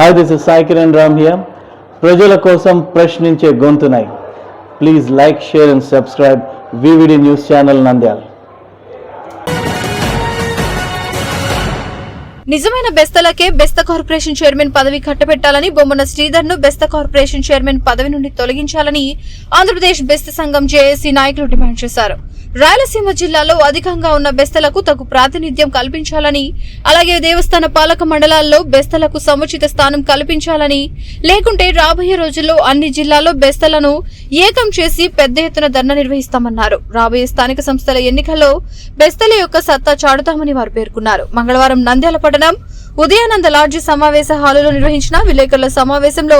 Hi this is Sai Kiran Ram here ప్రజల కోసం ప్రశ్నించే గొంతునై. Please like share and subscribe VVD news channel Nandyal నిజమైన బెస్తలకే బెస్త కార్పొరేషన్ చైర్మన్ పదవి కట్టబెట్టాలని బొమ్మన శ్రీధర్ను బెస్త కార్పొరేషన్ చైర్మన్ పదవి నుండి తొలగించాలని ఆంధ్రప్రదేశ్ బెస్త సంఘం జేఏసీ నాయకులు డిమాండ్ చేశారు. రాయలసీమ జిల్లాలో అధికంగా ఉన్న బెస్తలకు తగు ప్రాతినిధ్యం కల్పించాలని అలాగే దేవస్థాన పాలక మండలాల్లో బెస్తలకు సముచిత స్థానం కల్పించాలని లేకుంటే రాబోయే రోజుల్లో అన్ని జిల్లాల్లో బెస్తలను ఏకం చేసి పెద్ద ఎత్తున ధర్నా నిర్వహిస్తామన్నారు. రాబోయే స్థానిక సంస్థల ఎన్నికల్లో బెస్తల యొక్క సత్తా చాటుతామని వారు పేర్కొన్నారు. మంగళవారం నంద్యాల పట్టణం ఉదయానంద లాడ్జి సమావేశ హాలులో నిర్వహించిన విలేకరుల సమావేశంలో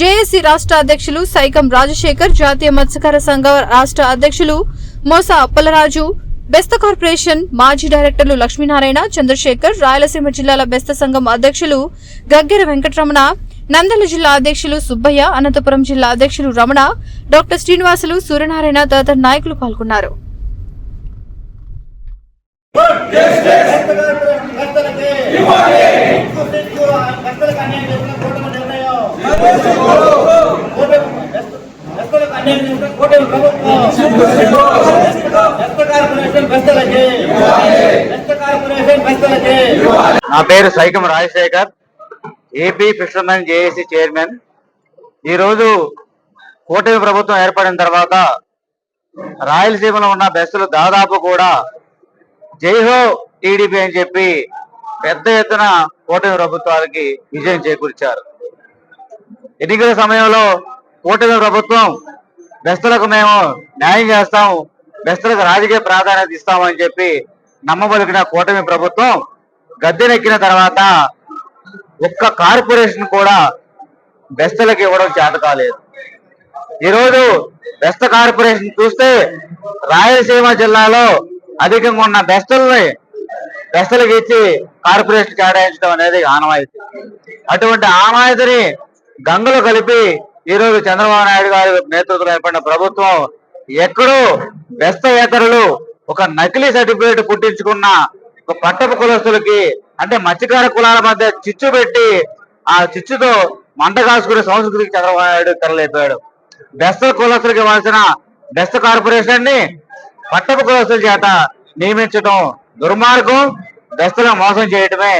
జేఏసీ రాష్ట్ర అధ్యక్షులు సైకం రాజశేఖర్ జాతీయ మత్స్యకార సంఘ రాష్ట్ర అధ్యక్షులు మోస అప్పలరాజు బెస్త కార్పొరేషన్ మాజీ డైరెక్టర్లు లక్ష్మీనారాయణ చంద్రశేఖర్ రాయలసీమ జిల్లాల బెస్త సంఘం అధ్యక్షులు గగ్గెర వెంకటరమణ నందల జిల్లా అధ్యక్షులు సుబ్బయ్య అనంతపురం జిల్లా అధ్యక్షులు రమణ డాక్టర్ శ్రీనివాసులు సూర్యనారాయణ తదితర నాయకులు పాల్గొన్నారు. నా పేరు Saikam Rajasekhar AP fishermen JAC chairman. ఈరోజు కూటమి ప్రభుత్వం ఏర్పడిన తర్వాత రాయలసీమలో ఉన్న బస్సులు దాదాపు కూడా జైహో టీడీపీ అని చెప్పి పెద్ద ఎత్తున కూటమి ప్రభుత్వాలకి విజయం చేకూర్చారు. ఎన్నికల సమయంలో కూటమి ప్రభుత్వం బెస్తలకు మేము న్యాయం చేస్తాం బెస్తలకు రాజకీయ ప్రాధాన్యత ఇస్తామని చెప్పి నమ్మబలికిన కూటమి ప్రభుత్వం గద్దెనెక్కిన తర్వాత ఒక్క కార్పొరేషన్ కూడా బెస్తలకు ఇవ్వడం చేత కాలేదు. ఈరోజు బెస్త కార్పొరేషన్ చూస్తే రాయలసీమ జిల్లాలో అధికంగా ఉన్న బెస్తల్ని బెస్తలకు ఇచ్చి కార్పొరేషన్ కేటాయించడం అనేది ఆనవాయితీ. అటువంటి ఆనవాయితీని గంగలో కలిపి ఈరోజు చంద్రబాబు నాయుడు గారి నేతృత్వంలో ఏర్పడిన ప్రభుత్వం ఎక్కడో బెస్తయేతరులు ఒక నకిలీ సర్టిఫికేట్ పుట్టించుకున్న ఒక పట్టపు కులస్తులకి అంటే మత్స్యకార కులాల మధ్య చిచ్చు పెట్టి ఆ చిచ్చుతో మంట కాసుకునే సంస్కృతికి చంద్రబాబు నాయుడు తెరలేపాడు. బెస్త కులస్తులకు ఇవ్వాల్సిన బెస్త కార్పొరేషన్ని పట్టపు కులస్తుల చేత నియమించడం దుర్మార్గం బెస్తగా మోసం చేయటమే.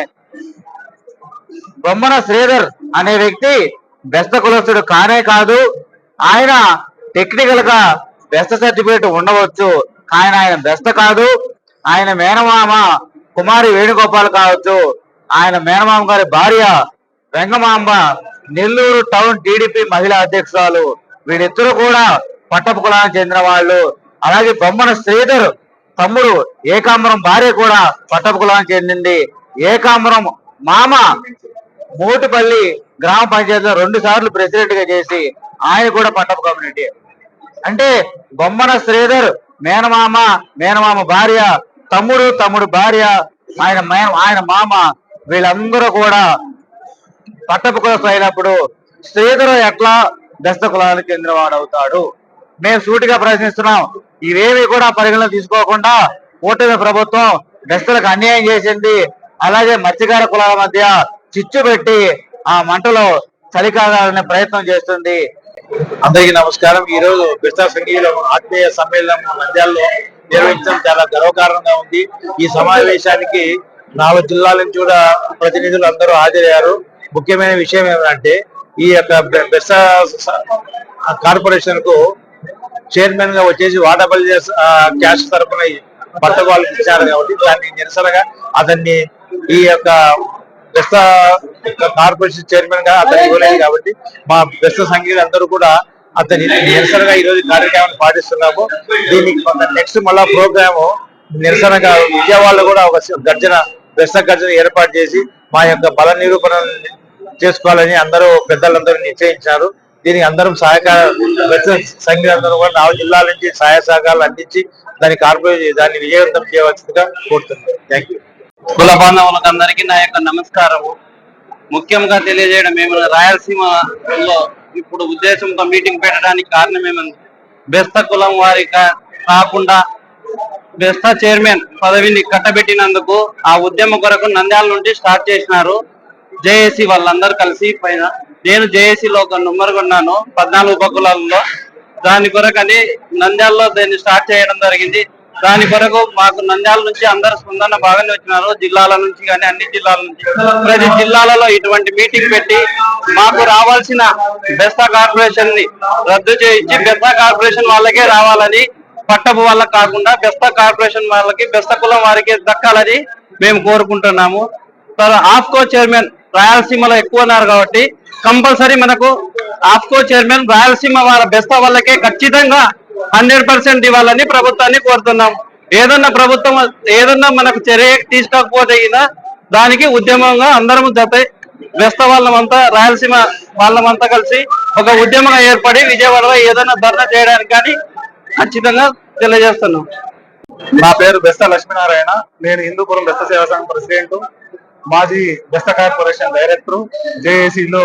బొమ్మన శ్రీధర్ అనే వ్యక్తి బెస్త కులస్తుడు కానే కాదు ఆయన టెక్నికల్గా బెస్త సర్టిఫికేట్ ఉండవచ్చు. ఆయన ఆయన బెస్త కాదు. ఆయన మేనమామ కుమారి వేణుగోపాల్ కావచ్చు. ఆయన మేనమామ గారి భార్య వెంగమాంబ నెల్లూరు టౌన్ టీడీపీ మహిళా అధ్యక్షురాలు. వీరిద్దరు కూడా పట్టపు కులానికి చెందిన వాళ్ళు. అలాగే బొమ్మన శ్రీధర్ తమ్ముడు ఏకాంబరం భార్య కూడా పట్టపు కులానికి చెందింది. ఏకాంబరం మామ మూటిపల్లి గ్రామ పంచాయతీలో రెండు సార్లు ప్రెసిడెంట్గా చేసి ఆయన కూడా పట్టపు కమ్యూనిటీ. అంటే బొమ్మన శ్రీధర్ మేనమామ మేనమామ భార్య తమ్ముడు తమ్ముడు భార్య ఆయన మే- ఆయన మామ వీళ్ళందరూ కూడా పట్టపుకులస్తు అయినప్పుడు శ్రీధర్ ఎట్లా దస్త కులానికి చెందినవాడు అవుతాడు మేము సూటిగా ప్రశ్నిస్తున్నాం. ఇవేవి కూడా పరిగణన తీసుకోకుండా కూటమి ప్రభుత్వం దస్తులకు అన్యాయం చేసింది. అలాగే మత్స్యకార కులాల మధ్య చిచ్చు పెట్టి ఆ మంటలో చలికాగాలనే ప్రయత్నం చేస్తుంది. అందరికీ నమస్కారం. ఈ రోజు బిర్సా సంఘీయుల ఆత్మీయ సమ్మేళనం నంద్యాలలో నిర్వహించడం చాలా గర్వకారణంగా ఉంది. ఈ సమావేశానికి నాలుగు జిల్లాల నుంచి కూడా ప్రతినిధులు అందరూ హాజరయ్యారు. ముఖ్యమైన విషయం ఏమంటే ఈ యొక్క బిర్సా కార్పొరేషన్కు చైర్మన్గా వచ్చేసి వాటపల్లి క్యాష్ తరఫున పట్ట ఇచ్చారు కాబట్టి దాన్ని నిరసనగా అతన్ని ఈ యొక్క బెస్త కార్పొరేషన్ చైర్మన్గా అతను ఇవ్వలేదు కాబట్టి మా బెస్త సంగీత అందరూ కూడా అతని నిరసనగా ఈ రోజు కార్యక్రమాన్ని పాటిస్తున్నాము. దీనికి నెక్స్ట్ మళ్ళా ప్రోగ్రాము నిరసనగా విజయవాడలో కూడా ఒక గర్జన బెస్త గర్జన ఏర్పాటు చేసి మా యొక్క బల నిరూపణ చేసుకోవాలని అందరూ పెద్దలందరూ నిశ్చయించారు. దీనికి అందరం సహకార బెస్త కూడా నాలుగు జిల్లాల నుంచి సహాయ సహకారాలు అందించి దాని కార్పొరేట్ దాన్ని విజయవంతం చేయవలసిందిగా కోరుతున్నాను థ్యాంక్ యూ కుల బాంధవులకు అందరికీ నా యొక్క నమస్కారము. ముఖ్యంగా తెలియజేయడం ఏమన్నా రాయలసీమలో ఇప్పుడు ఉద్దేశంతో మీటింగ్ పెట్టడానికి కారణం ఏమన్నా బెస్త కులం వారి కాకుండా బెస్త చైర్మన్ పదవిని కట్టబెట్టినందుకు ఆ ఉద్యమ కొరకు నంద్యాల నుండి స్టార్ట్ చేసినారు. జేఏసీ వాళ్ళందరూ కలిసి పైన నేను జేఏసీలో ఒక నెంబర్ కొన్నాను పద్నాలుగు ఉపకులాలలో. దాని కొరకని నంద్యాలలో దీన్ని స్టార్ట్ చేయడం జరిగింది. దాని కొరకు మాకు నంద్యాల నుంచి అందరు స్పందన బాగానే వచ్చినారు. జిల్లాల నుంచి కానీ అన్ని జిల్లాల నుంచి. ప్రతి జిల్లాలలో ఇటువంటి మీటింగ్ పెట్టి మాకు రావాల్సిన బెస్తా కార్పొరేషన్ని రద్దు చేయించి బెస్తా కార్పొరేషన్ వాళ్ళకే రావాలని పట్టపు వాళ్ళకి కాకుండా బెస్తా కార్పొరేషన్ వాళ్ళకి బెస్త కులం వారికి దక్కాలని మేము కోరుకుంటున్నాము. ఆఫ్కో చైర్మన్ రాయలసీమలో ఎక్కువ ఉన్నారు కాబట్టి కంపల్సరీ మనకు ఆఫ్కో చైర్మన్ రాయలసీమ వాళ్ళ బెస్త వాళ్ళకే ఖచ్చితంగా హండ్రెడ్ పర్సెంట్ ఇవ్వాలని ప్రభుత్వాన్ని కోరుతున్నాం. ఏదన్నా ప్రభుత్వం ఏదన్నా మనకు చర్య తీసుకోకపోతే అయినా దానికి ఉద్యమంగా అందరం జత బెస్త వాళ్ళమంతా రాయలసీమ వాళ్ళమంతా కలిసి ఒక ఉద్యమంగా ఏర్పడి విజయవాడలో ఏదైనా ధర్నా చేయడానికి కానీ ఖచ్చితంగా తెలియజేస్తున్నాం. నా పేరు బెస్త లక్ష్మీనారాయణ. నేను హిందూపురం బెస్త సేవా సంఘం ప్రెసిడెంట్ మాజీ బెస్త కార్పొరేషన్ డైరెక్టర్ జేఏసీలో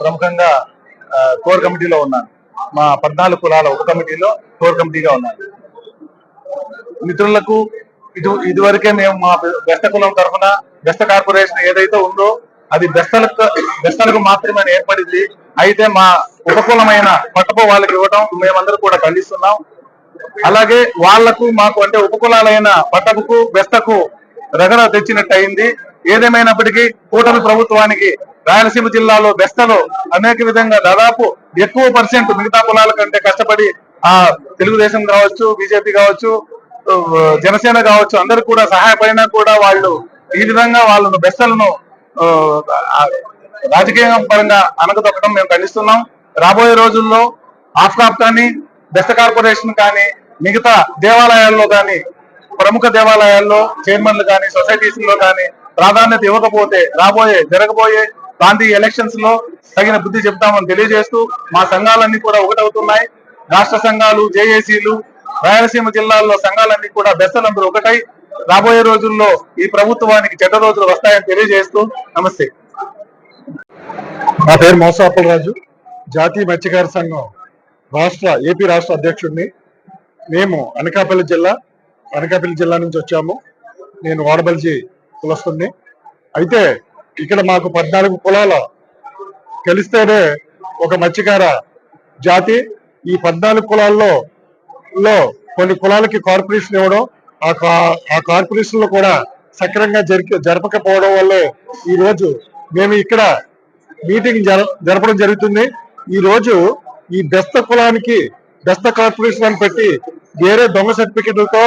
ప్రముఖంగా కోర్ కమిటీలో ఉన్నాను. మా పద్నాలుగు కులాల ఉప కమిటీలో కోర్ కమిటీగా ఉన్నాను మిత్రులకు ఇది ఇదివరకే మేము మా బెస్త కులం తరఫున బెస్త కార్పొరేషన్ ఏదైతే ఉందో అది బెస్తలకు బెస్తలకు మాత్రమే ఏర్పడింది. అయితే మా ఉపకులమైన పట్టపు వాళ్ళకి ఇవ్వడం మేమందరూ కూడా ఖండిస్తున్నాం. అలాగే వాళ్ళకు మాకు అంటే ఉపకులాలైన పట్టపుకు బెస్తకు రగడ తెచ్చినట్టు అయింది ఏదేమైనప్పటికీ కూటమి ప్రభుత్వానికి రాయలసీమ జిల్లాలో బెస్తలో అనేక విధంగా దాదాపు ఎక్కువ పర్సెంట్ మిగతా కులాల కంటే కష్టపడి ఆ తెలుగుదేశం కావచ్చు బీజేపీ కావచ్చు జనసేన కావచ్చు అందరు కూడా సహాయపడినా కూడా వాళ్ళు ఈ విధంగా వాళ్ళను బెస్తలను రాజకీయ పరంగా అనగదొక్కడం మేము ఖండిస్తున్నాం. రాబోయే రోజుల్లో ఆఫ్కాప్ కానీ బెస్ట్ కార్పొరేషన్ కానీ మిగతా దేవాలయాల్లో కానీ ప్రముఖ దేవాలయాల్లో చైర్మన్లు కానీ సొసైటీస్లో కానీ ప్రాధాన్యత ఇవ్వకపోతే రాబోయే జరగబోయే ప్రాంతీయ ఎలక్షన్స్లో తగిన బుద్ధి చెప్తామని తెలియజేస్తూ మా సంఘాలన్నీ కూడా ఒకటవుతున్నాయి. రాష్ట్ర సంఘాలు జేఏసీలు రాయలసీమ జిల్లాల్లో సంఘాలన్నీ కూడా బెస్సలందరూ ఒకటై రాబోయే రోజుల్లో ఈ ప్రభుత్వానికి చెడ్డ రోజులు వస్తాయని తెలియజేస్తూ నమస్తే. నా పేరు మోసాపల్ రాజు జాతీయ మత్స్యకార సంఘం రాష్ట్ర ఏపీ రాష్ట్ర అధ్యక్షుడిని. మేము అనకాపల్లి జిల్లా అనకాపల్లి జిల్లా నుంచి వచ్చాము. నేను వాడబల్జీ కులస్తుని అయితే ఇక్కడ మాకు పద్నాలుగు కులాల కలిస్తేనే ఒక మత్స్యకార జాతి. ఈ పద్నాలుగు కులాల్లో లో కొన్ని కులాలకి కార్పొరేషన్ ఇవ్వడం ఆ కా- ఆ కార్పొరేషన్లో కూడా సక్రమంగా జరిపి జరపకపోవడం వల్లే ఈ రోజు మేము ఇక్కడ మీటింగ్ జర- జరపడం జరుగుతుంది. ఈ రోజు ఈ బెస్త కులానికి బెస్త కార్పొరేషన్ అని పెట్టి వేరే దొంగ సర్టిఫికెట్లతో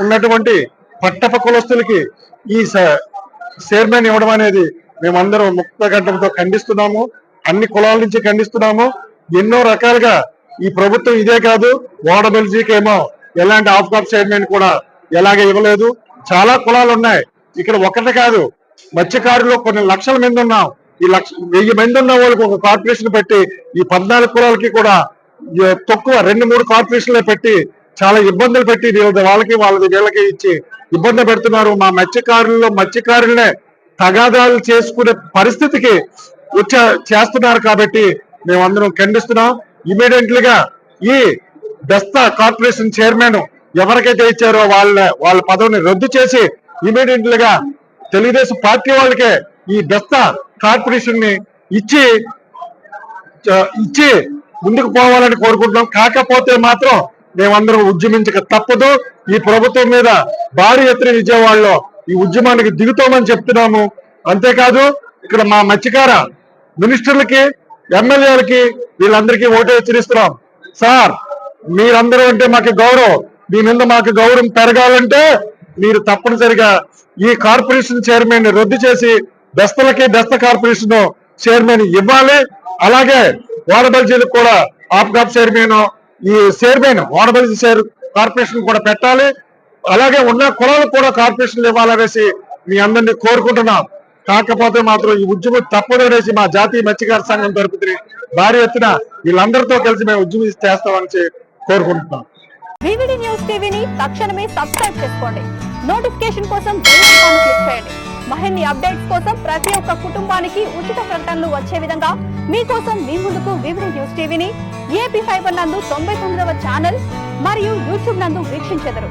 ఉన్నటువంటి పట్టప కులస్తులకి ఈ చైర్మన్ ఇవ్వడం అనేది మేమందరం ముక్త గంటలతో ఖండిస్తున్నాము. అన్ని కులాల నుంచి ఖండిస్తున్నాము. ఎన్నో రకాలుగా ఈ ప్రభుత్వం ఇదే కాదు ఓడబెల్జీకేమో ఎలాంటి ఆఫ్కాప్ చైర్మన్ కూడా ఎలాగే ఇవ్వలేదు. చాలా కులాలు ఉన్నాయి. ఇక్కడ ఒకటి కాదు మత్స్యకారులు కొన్ని లక్షల మంది ఉన్నాం. ఈ లక్ష వెయ్యి మంది ఉన్న వాళ్ళకి ఒక కార్పొరేషన్ పెట్టి ఈ పద్నాలుగు కులాలకి కూడా తక్కువ రెండు మూడు కార్పొరేషన్లే పెట్టి చాలా ఇబ్బందులు పెట్టి వీళ్ళది వాళ్ళకి వాళ్ళది వీళ్ళకి ఇచ్చి ఇబ్బంది పెడుతున్నారు. మా మత్స్యకారుల్లో మత్స్యకారులనే తగాదాలు చేసుకునే పరిస్థితికి వచ్చే చేస్తున్నారు కాబట్టి మేమందరం ఖండిస్తున్నాం. ఇమీడియట్గా ఈ దస్తా కార్పొరేషన్ చైర్మన్ ఎవరికైతే ఇచ్చారో వాళ్ళ వాళ్ళ పదవిని రద్దు చేసి ఇమీడియట్గా తెలుగుదేశం పార్టీ వాళ్ళకే ఈ దస్తా కార్పొరేషన్ని ఇచ్చి చ- ఇచ్చి ముందుకు పోవాలని కోరుకుంటున్నాం. కాకపోతే మాత్రం మేమందరం ఉద్యమించక తప్పదు. ఈ ప్రభుత్వం మీద భారీ ఎత్తున విజయవాడలో ఈ ఉద్యమానికి దిగుతామని చెప్తున్నాము. అంతేకాదు ఇక్కడ మా మత్స్యకార మినిస్టర్లకి ఎమ్మెల్యేలకి వీళ్ళందరికీ ఓటు హెచ్చరిస్తున్నాం. సార్ మీరందరూ అంటే మాకు గౌరవం. మీ మీద మాకు గౌరవం పెరగాలంటే మీరు తప్పనిసరిగా ఈ కార్పొరేషన్ చైర్మన్ రద్దు చేసి బెస్తలకి బెస్త కార్పొరేషన్ చైర్మన్ ఇవ్వాలి. అలాగే వాడబల్జీలకు కూడా ఆప్గాప్ చైర్మన్ ఈ చైర్మన్ వాడబల్జీ చైర్ కార్పొరేషన్ కూడా పెట్టాలి. అలాగే ఉన్న కులాలు కూడా కార్పొరేషన్లు ఇవ్వాలనేసి మీ అందరినీ కోరుకుంటున్నాం. కాకపోతే మాత్రం ఈ ఉద్యమం తప్పదనేసి మా జాతీయ మత్స్యకార సంఘం తరపున భారీ ఎత్తున వీళ్ళందరితో కలిసి మేము ఉద్యమం చేస్తామని కోరుకుంటున్నాం. వివిడి న్యూస్ టీవీని తక్షణమే సబ్స్క్రైబ్ చేసుకోండి. నోటిఫికేషన్ కోసం బెల్ ఐకాన్ క్లిక్ చేయండి. మరిన్ని అప్డేట్స్ కోసం ప్రతి ఒక్క కుటుంబానికి ఉచిత ప్రకటనలు వచ్చే విధంగా మీకోసం మీ ముందుకు వివిధ న్యూస్ టీవీని ఏపీ ఫైబర్ నందు తొంభై తొమ్మిదవ ఛానల్ మరియు యూట్యూబ్ నందు వీక్షించెదరు.